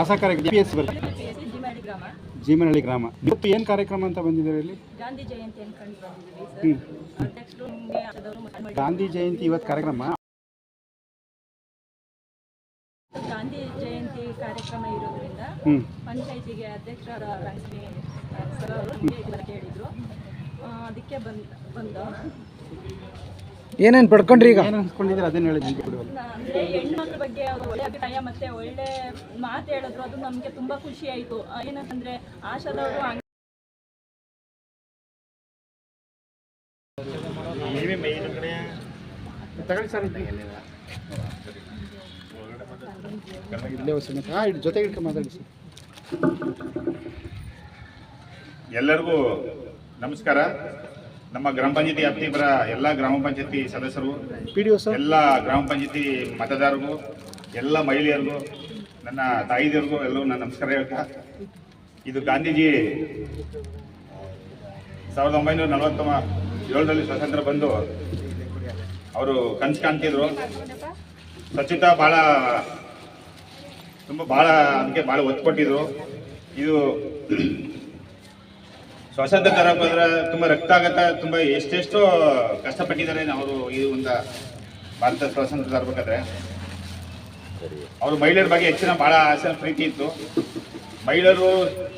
ಆಶಾ ಕಾರ್ಯಕ್ರಮ P S ಬರುತ್ತೆ. ಜಿಮಾಡಿ ಗ್ರಾಮ. ಜೀಮನಹಳ್ಳಿ ಗ್ರಾಮ. ಇವತ್ತು ಏನು ಕಾರ್ಯಕ್ರಮ ಅಂತ ಬಂದಿದ್ದಾರೆ ಇಲ್ಲಿ? ಹ್ಞೂ ಗಾಂಧಿ ಜಯಂತಿ ಇವತ್ತು ಕಾರ್ಯಕ್ರಮ? ಗಾಂಧಿ ಜಯಂತಿ ಕಾರ್ಯಕ್ರಮ ಇರೋದ್ರಿಂದ ಪಂಚಾಯಿತಿಗೆ ಅಧ್ಯಕ್ಷರ ಲಕ್ಷ್ಮಿ ಸರ್ ಅವರು ಕೇಳಿದ್ರು ಅದಕ್ಕೆ ಬಂದ್ ಬಂದು. ಏನೇನು ಪಡ್ಕೊಂಡ್ರಿ ಈಗ? ಏನು ಅನ್ಸ್ಕೊಂಡಿದ್ರೆ ಅದನ್ನ ಹೇಳಿ ನಿಮಗೆ ಬಿಡುವಲ್ಲ ನಾ- ಅಂದ್ರೆ ಹೆಣ್ಮಕ್ಳ ಬಗ್ಗೆ ಅವರು ಒಳ್ಳೆ ಅಭಿಪ್ರಾಯ ಮತ್ತೆ ಒಳ್ಳೆ ಮಾತು ಹೇಳಿದ್ರು ಅದು ನಮಗೆ ತುಂಬಾ ಖುಷಿ ಆಯ್ತು. ಏನಂತಂದ್ರೆ ಆಶಾದವರು ಹಂಗ್- ತಗೊಳ್ಳಿ ಸರ್ ಇಲ್ಲೇ ಹೊಸ ಹಾಂ ಜೊತೆಗೆ ಇಟ್ಕೊಂಡು ಮಾತಾಡಿ ಸರ್. ಎಲ್ಲರಿಗೂ ನಮಸ್ಕಾರ. ನಮ್ಮ ಗ್ರಾಮ ಪಂಚಾಯತಿ ವ್ಯಾಪ್ತಿ ಬರ ಎಲ್ಲ ಗ್ರಾಮ ಪಂಚಾಯತಿ ಸದಸ್ಯರು ಎಲ್ಲ ಗ್ರಾಮ ಪಂಚಾಯತಿ ಮತದಾರರಿಗೂ ಎಲ್ಲ ಮಹಿಳೆಯರಿಗೂ ನನ್ನ ತಾಯಿದಿಯರಿಗೂ ಎಲ್ಲರೂ ನನ್ನ ನಮಸ್ಕಾರ ಹೇಳ್ತಾ ಇದು ಗಾಂಧೀಜಿ ಸಾವಿರದ ಒಂಬೈನೂರ ನಲವತ್ತ ಏಳರಲ್ಲಿ ಸ್ವಾತಂತ್ರ್ಯ ಬಂದು ಅವರು ಕನಸು ಕಾಣ್ತಿದ್ರು. ಸ್ವಚ್ಛತಾ ಭಾಳ ತುಂಬ ಭಾಳ ಅದಕ್ಕೆ ಭಾಳ ಒತ್ತು ಕೊಟ್ಟಿದ್ರು. ಇದು ಸ್ವಾತಂತ್ರ್ಯ ತರಕ್ಕೆ ಹೋದ್ರೆ ತುಂಬ ಆಗತ್ತ ತುಂಬ ಎಷ್ಟೆಷ್ಟೋ ಕಷ್ಟಪಟ್ಟಿದ್ದಾರೆ ಅವರು ಈ ಒಂದು ಭಾರತ ಸ್ವಾತಂತ್ರ್ಯ ತರಬೇಕಾದ್ರೆ. ಅವರು ಮಹಿಳೆಯರ ಬಗ್ಗೆ ಹೆಚ್ಚಿನ ಭಾಳ ಆಸೆ, ಪ್ರೀತಿ ಇತ್ತು. ಮಹಿಳೆಯರು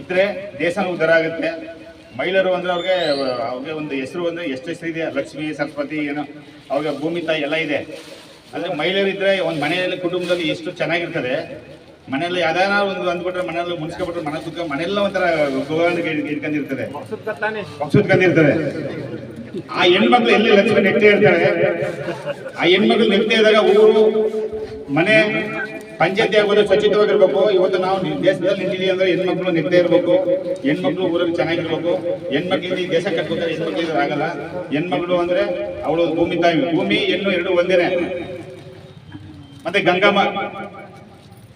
ಇದ್ರೆ ದೇಶ ಉದ್ಧಾರ ಆಗುತ್ತೆ. ಮಹಿಳೆಯರು ಅಂದ್ರೆ ಅವ್ರಿಗೆ ಅವ್ರಿಗೆ ಒಂದು ಹೆಸರು ಅಂದರೆ ಎಷ್ಟು ಹೆಸರು ಇದೆ? ಲಕ್ಷ್ಮಿ, ಸರಸ್ವತಿ, ಏನೋ? ಅವ್ರಿಗೆ ಭೂಮಿ ತಾಯಿ ಎಲ್ಲ ಇದೆ. ಅಂದ್ರೆ ಮಹಿಳೆಯರು ಇದ್ರೆ ಒಂದು ಮನೆಯಲ್ಲಿ, ಕುಟುಂಬದಲ್ಲಿ ಎಷ್ಟು ಚೆನ್ನಾಗಿರ್ತದೆ. ಮನೆಯಲ್ಲಿ ಯಾವ್ದಾರ ಒಂದು ಅಂದ್ಬಿಟ್ರೆ ಮನೆಯಲ್ಲಿ ಮುನ್ಸ್ಕೊಬಿಟ್ರೆ ಮನೆ ಸುತ್ತ ಮನೆಯೆಲ್ಲ ಒಂಥರ ಗೋವಾಣಿಗೆ ಇಟ್ಕೊಂಡಿರ್ತದೆ ಆ ಹೆಣ್ಮಕ್ಳು ಎಲ್ಲಿ ಲಕ್ಷ್ಮಿ ನೆಟ್ಟೆ ಇರ್ತಾರೆ? ಆ ಹೆಣ್ಮಕ್ಳು ನೆಟ್ಟೆ ಇದ್ದಾಗ ಊರು, ಮನೆ, ಪಂಚಾಯತಿ ಆಗೋದು ಸ್ವಚ್ಛತವಾಗಿರ್ಬೇಕು. ಇವತ್ತು ನಾವು ದೇಶದಲ್ಲಿ ನಿಂತಿದ್ದೀವಿ ಅಂದ್ರೆ ಹೆಣ್ಮಕ್ಳು ನೆಟ್ಟೆ ಇರಬೇಕು. ಹೆಣ್ಮಕ್ಳು ಊರಲ್ಲಿ ಚೆನ್ನಾಗಿರ್ಬೇಕು. ಹೆಣ್ಮಕ್ಳಿಗೆ ದೇಶ ಕಟ್ಬೇಕಾದ್ರೆ ಹೆಣ್ಮಕ್ಳು ಆಗಲ್ಲ. ಹೆಣ್ಮಕ್ಳು ಅಂದ್ರೆ ಅವಳು ಭೂಮಿ ತಾಯಿ. ಭೂಮಿ ಹೆಣ್ಣು ಎರಡು ಒಂದೇನೆ. ಮತ್ತೆ ಗಂಗಮ್ಮ.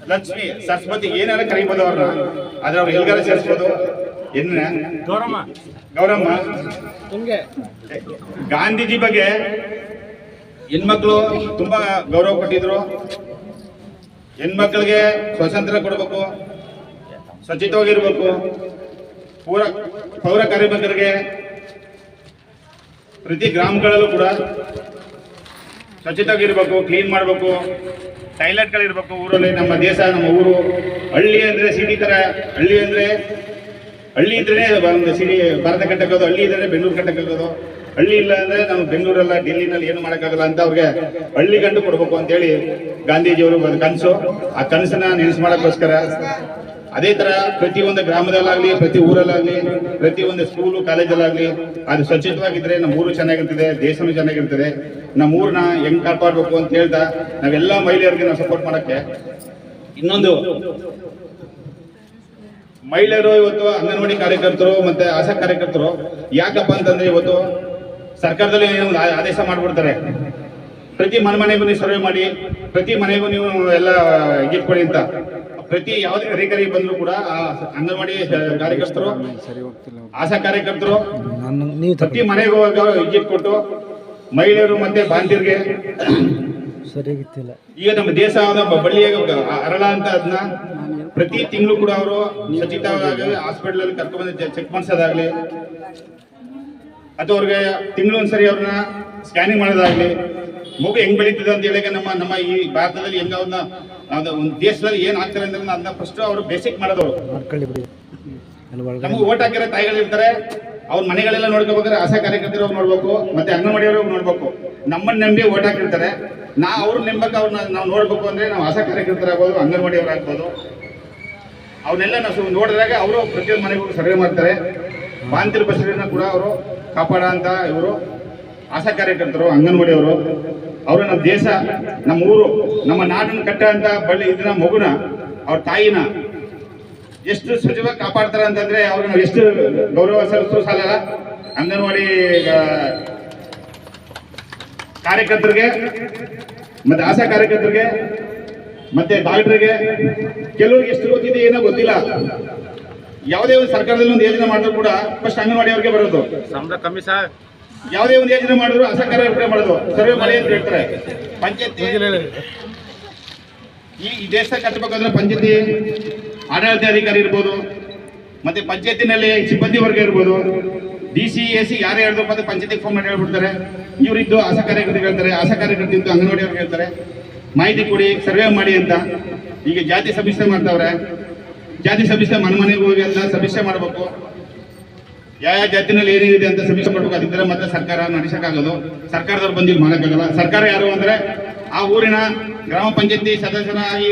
ಲಕ್ಷ್ಮಿ ಸರಸ್ವತಿ ಏನಾರ ಕರಿಬೋದು ಅವ್ರನ್ನ ಆದ್ರೆ ಅವ್ರು ಎಲ್ಗಾರ ಸೇರಿಸ್ಬೋದು. ಎನ್ನ? ಗೌರಮ್ಮ. ಗೌರಮ್ಮ. ಗಾಂಧೀಜಿ ಬಗ್ಗೆ ಹೆಣ್ಮಕ್ಳು ತುಂಬಾ ಗೌರವ ಕೊಟ್ಟಿದ್ರು. ಹೆಣ್ಮಕ್ಳಿಗೆ ಸ್ವಾತಂತ್ರ್ಯ ಕೊಡಬೇಕು. ಸ್ವಚ್ಛತವಾಗಿರ್ಬೇಕು ಪೂರ ಪೌರ ಕಾರ್ಮಿಕರಿಗೆ ಪ್ರತಿ ಗ್ರಾಮಗಳಲ್ಲೂ ಕೂಡ ಸ್ವಚ್ಛತಾಗಿರ್ಬೇಕು ಕ್ಲೀನ್ ಮಾಡಬೇಕು. ಟಾಯ್ಲೆಟ್ಗಳಿರ್ಬೇಕು ಊರಲ್ಲಿ ನಮ್ಮ ದೇಶ, ನಮ್ಮ ಊರು. ಹಳ್ಳಿ ಅಂದರೆ ಸಿಟಿ ಥರ ಹಳ್ಳಿ ಅಂದರೆ, ಹಳ್ಳಿ ಇದ್ರೇ ಒಂದು ಸಿಟಿ, ಭಾರತ ಕಟ್ಟಕ್ಕೋದು ಹಳ್ಳಿ ಇದ್ರೆ ಬೆಂಗಳೂರು ಕಟ್ಟಕ್ಕಾಗೋದು ಹಳ್ಳಿ ಇಲ್ಲ ಅಂದರೆ ನಾವು ಬೆಂಗಳೂರಲ್ಲ, ಡೆಲ್ಲಿನಲ್ಲಿ ಏನು ಮಾಡೋಕ್ಕಾಗಲ್ಲ ಅಂತ ಅವ್ರಿಗೆ ಹಳ್ಳಿ ಗಂಡು ಕೊಡ್ಬೇಕು ಅಂತೇಳಿ ಗಾಂಧೀಜಿಯವರು ಒಂದು ಕನಸು. ಆ ಕನಸನ್ನ ನೆನೆಸು ಮಾಡೋಕ್ಕೋಸ್ಕರ ಅದೇ ತರ ಒಂದು ಗ್ರಾಮದಲ್ಲಾಗ್ಲಿ, ಪ್ರತಿ ಊರಲ್ಲಾಗ್ಲಿ, ಪ್ರತಿ ಒಂದು ಸ್ಕೂಲು ಕಾಲೇಜಲ್ಲಾಗ್ಲಿ ಅದು ಸ್ವಚ್ಛತವಾಗಿದ್ರೆ ನಮ್ಮ ಊರು ಚೆನ್ನಾಗಿರ್ತದೆ, ದೇಶನೂ ಚೆನ್ನಾಗಿರ್ತದೆ. ನಮ್ಮ ಊರನ್ನ ಹೆಂಗ್ ಕಾಪಾಡಬೇಕು ಅಂತ ಹೇಳ್ತಾ ನಾವೆಲ್ಲ ಮಹಿಳೆಯರಿಗೆ ನಾವು ಸಪೋರ್ಟ್ ಮಾಡಕ್ಕೆ. ಇನ್ನೊಂದು, ಮಹಿಳೆಯರು ಇವತ್ತು ಅಂಗನವಾಡಿ ಕಾರ್ಯಕರ್ತರು ಮತ್ತೆ ಆಶಾ ಕಾರ್ಯಕರ್ತರು ಯಾಕಪ್ಪ ಅಂತಂದ್ರೆ ಇವತ್ತು ಸರ್ಕಾರದಲ್ಲಿ ಒಂದು ಆದೇಶ ಮಾಡ್ಬಿಡ್ತಾರೆ. ಪ್ರತಿ ಮನೆ ಮನೆಗೂ ನೀವು ಸರ್ವೆ ಮಾಡಿ, ಪ್ರತಿ ಮನೆಗೂ ನೀವು ಎಲ್ಲ ಇಟ್ಕೊಳ್ಳಿ ಅಂತ. ಪ್ರತಿ ಯಾವುದೇ ಅಧಿಕಾರಿ ಬಂದರೂ ಕೂಡ ಆ ಅಂಗನವಾಡಿ ಕಾರ್ಯಕರ್ತರು, ಆಶಾ ಕಾರ್ಯಕರ್ತರು ಪ್ರತಿ ಮನೆಗೆ ಹೋಗಿ ವಿದ್ಯುತ್ ಕೊಟ್ಟು ಮಹಿಳೆಯರು ಮತ್ತೆ ಬಾಂಧ್ಯರಿಗೆ ಸರಿಯಾಗಿತ್ತಿಲ್ಲ ಈಗ ನಮ್ಮ ದೇಶ ಬಳ್ಳಿಯಾಗ ಅರಳ ಅಂತ ಅದನ್ನ ಪ್ರತಿ ತಿಂಗಳು ಕೂಡ ಅವರು ಸಚಿತವಾಗಿ ಹಾಸ್ಪಿಟಲ್ ಅಲ್ಲಿ ಕರ್ಕೊಂಡ್ಬಂದು ಚೆಕ್ ಮಾಡಿಸೋದಾಗ್ಲಿ, ಅಥವಾ ಅವ್ರಿಗೆ ತಿಂಗಳೊಂದ್ಸರಿ ಅವ್ರನ್ನ ಸ್ಕ್ಯಾನಿಂಗ್ ಮಾಡೋದಾಗ್ಲಿ ಮಗು ಹೆಂಗ್ ಬೆಳೀತದೆ ಅಂತ ಹೇಳಿ ನಮ್ಮ ನಮ್ಮ ಈ ಭಾರತದಲ್ಲಿ ಹೆಂಗ ಅವ್ರನ್ನ ಒಂದ್ ಒಂದು ದೇಶದಲ್ಲಿ ಏನ್ ಆಗ್ತಾರೆ ಅಂದ್ರೆ ಅದನ್ನ ಫಸ್ಟ್ ಅವರು ಬೇಸಿಕ್ ಮಾಡೋದವ್ರು. ನಮ್ಗೆ ಓಟ್ ಹಾಕಿರೋ ತಾಯಿಗಳಿರ್ತಾರೆ ಅವ್ರ ಮನೆಗಳೆಲ್ಲ ನೋಡ್ಕೋಬೇಕಾದ್ರೆ ಆಸೆ ಕಾರ್ಯಕರ್ತರು ಅವ್ರು ನೋಡ್ಬೇಕು ಮತ್ತೆ ಅಂಗನವಾಡಿಯವರು ನೋಡ್ಬೇಕು. ನಮ್ಮನ್ನ ನಂಬಿ ಓಟ್ ಹಾಕಿರ್ತಾರೆ. ನಾ ಅವ್ರ ನಂಬಕ್ಕೆ ಅವ್ರನ್ನ ನಾವು ನೋಡ್ಬೇಕು ಅಂದ್ರೆ ನಾವು ಆಶಾ ಕಾರ್ಯಕರ್ತರಾಗ್ಬೋದು ಅಂಗನವಾಡಿಯವ್ರು ಆಗ್ಬೋದು. ಅವನ್ನೆಲ್ಲ ನಾವು ನೋಡಿದಾಗ ಅವರು ಪ್ರತಿಯೊಂದು ಮನೆಗೂ ಸರ್ವೆ ಮಾಡ್ತಾರೆ. ಬಾಂತಿರ ಬಸರಿನ ಕೂಡ ಅವರು ಕಾಪಾಡ ಅಂತ ಇವರು. ಆಶಾ ಕಾರ್ಯಕರ್ತರು, ಅಂಗನವಾಡಿಯವರು, ಅವರು ನಮ್ಮ ದೇಶ, ನಮ್ಮ ಊರು, ನಮ್ಮ ನಾಡನ್ನು ಕಟ್ಟ ಅಂತ ಬಳ್ಳಿ ಇದನ್ನ ಮಗುನ, ಅವ್ರ ತಾಯಿನ ಎಷ್ಟು ಸ್ವಚ್ಛವಾಗಿ ಕಾಪಾಡ್ತಾರೆ ಅಂತಂದ್ರೆ ಅವ್ರನ್ನ ಎಷ್ಟು ಗೌರವ ಸಲ್ಲಿಸೋ ಸಾಲಲ್ಲ. ಅಂಗನವಾಡಿ ಕಾರ್ಯಕರ್ತರಿಗೆ ಮತ್ತೆ ಆಶಾ ಕಾರ್ಯಕರ್ತರಿಗೆ ಮತ್ತೆ ಡಾಕ್ಟರ್ಗೆ, ಕೆಲವ್ರಿಗೆ ಎಷ್ಟು ಗೊತ್ತಿದೆ ಏನೋ ಗೊತ್ತಿಲ್ಲ. ಯಾವುದೇ ಒಂದು ಸರ್ಕಾರದಲ್ಲಿ ಒಂದು ಯೋಜನೆ ಮಾಡಿದ್ರು ಕೂಡ ಫಸ್ಟ್ ಅಂಗನವಾಡಿ ಅವ್ರಿಗೆ ಬರೋದು ಯಾವುದೇ ಒಂದು ಯೋಜನೆ ಮಾಡಿದ್ರು ಆಶಾ ಯೋಜನೆ ಮಾಡೋದು ಸರ್ವೆ ಮಾಡಿ ಅಂತ ಹೇಳ್ತಾರೆ. ಪಂಚಾಯತಿ ಈ ದೇಶದಾಗ ದೇಶ ಕಟ್ಟಬೇಕಾದ್ರೆ ಪಂಚಾಯತಿ ಆಡಳಿತಾಧಿಕಾರಿ ಇರ್ಬೋದು ಮತ್ತೆ ಪಂಚಾಯತಿನಲ್ಲಿ ಸಿಬ್ಬಂದಿ ವರ್ಗ ಇರ್ಬೋದು ಡಿ ಸಿ ಎ ಸಿ ಯಾರು ಹೇಳಿದ್ರು ಮತ್ತೆ ಪಂಚಾಯತಿ ಫೋನ್ ಮಾಡಿ ಹೇಳ್ಬಿಡ್ತಾರೆ. ಇವರಿದ್ದು ಅಸ ಕಾರ್ಯಕರ್ತರು ಹೇಳ್ತಾರೆ ಆಶಾ ಕಾರ್ಯಕರ್ತರು ಇದ್ದು ಅಂಗನವಾಡಿ ಅವ್ರಿಗೆ ಹೇಳ್ತಾರೆ. ಮಾಹಿತಿ ಕೊಡಿ ಸರ್ವೆ ಮಾಡಿ ಅಂತ. ಈಗ ಜಾತಿ ಸಮೀಕ್ಷೆ ಮಾಡ್ತಾವ್ರೆ. ಜಾತಿ ಸಮೀಕ್ಷೆ ಮನೆ ಮನೆಗೆ ಹೋಗಿ ಅಂತ ಸಮೀಕ್ಷೆ ಮಾಡಬೇಕು. ಯಾವ ಯಾವ ಜಾತಿನಲ್ಲಿ ಏನೇನಿದೆ ಅಂತ ಸಮೀಕ್ಷೆ ಮಾಡ್ಬೇಕು? ಅದಿದ್ರೆ ಮತ್ತೆ ಸರ್ಕಾರ ನಡೆಸೋಕ್ಕಾಗೋದು. ಸರ್ಕಾರದವ್ರು ಬಂದು ಇಲ್ಲಿ ಮಾಡೋಕ್ಕಾಗಲ್ಲ. ಸರ್ಕಾರ ಯಾರು ಅಂದ್ರೆ ಆ ಊರಿನ ಗ್ರಾಮ ಪಂಚಾಯತಿ ಸದಸ್ಯರಾಗಿ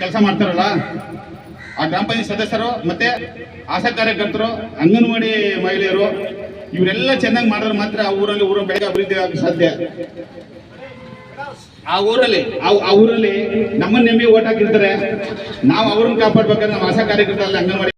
ಕೆಲಸ ಮಾಡ್ತಾರಲ್ಲ ಆ ಗ್ರಾಮ ಪಂಚಾಯತ್ ಸದಸ್ಯರು ಮತ್ತೆ ಆಶಾ ಕಾರ್ಯಕರ್ತರು ಅಂಗನವಾಡಿ ಮಹಿಳೆಯರು ಇವರೆಲ್ಲ ಚೆನ್ನಾಗಿ ಮಾಡಿದ್ರೆ ಮಾತ್ರ ಆ ಊರಲ್ಲಿ ಊರ ಬೇಗ ಅಭಿವೃದ್ಧಿ ಆಗಕ್ಕೆ ಸಾಧ್ಯ. ಆ ಊರಲ್ಲಿ? ಆ ಆ ಊರಲ್ಲಿ ನಮ್ಮನ್ನ ನಂಬಿ ಓಟ್ ಹಾಕಿರ್ತಾರೆ. ನಾವು ಅವ್ರನ್ನ ಕಾಪಾಡ್ಬೇಕಾದ್ರೆ ನಮ್ಮ ಆಶಾ ಕಾರ್ಯಕರ್ತರಲ್ಲಿ ಅಂಗನವಾಡಿ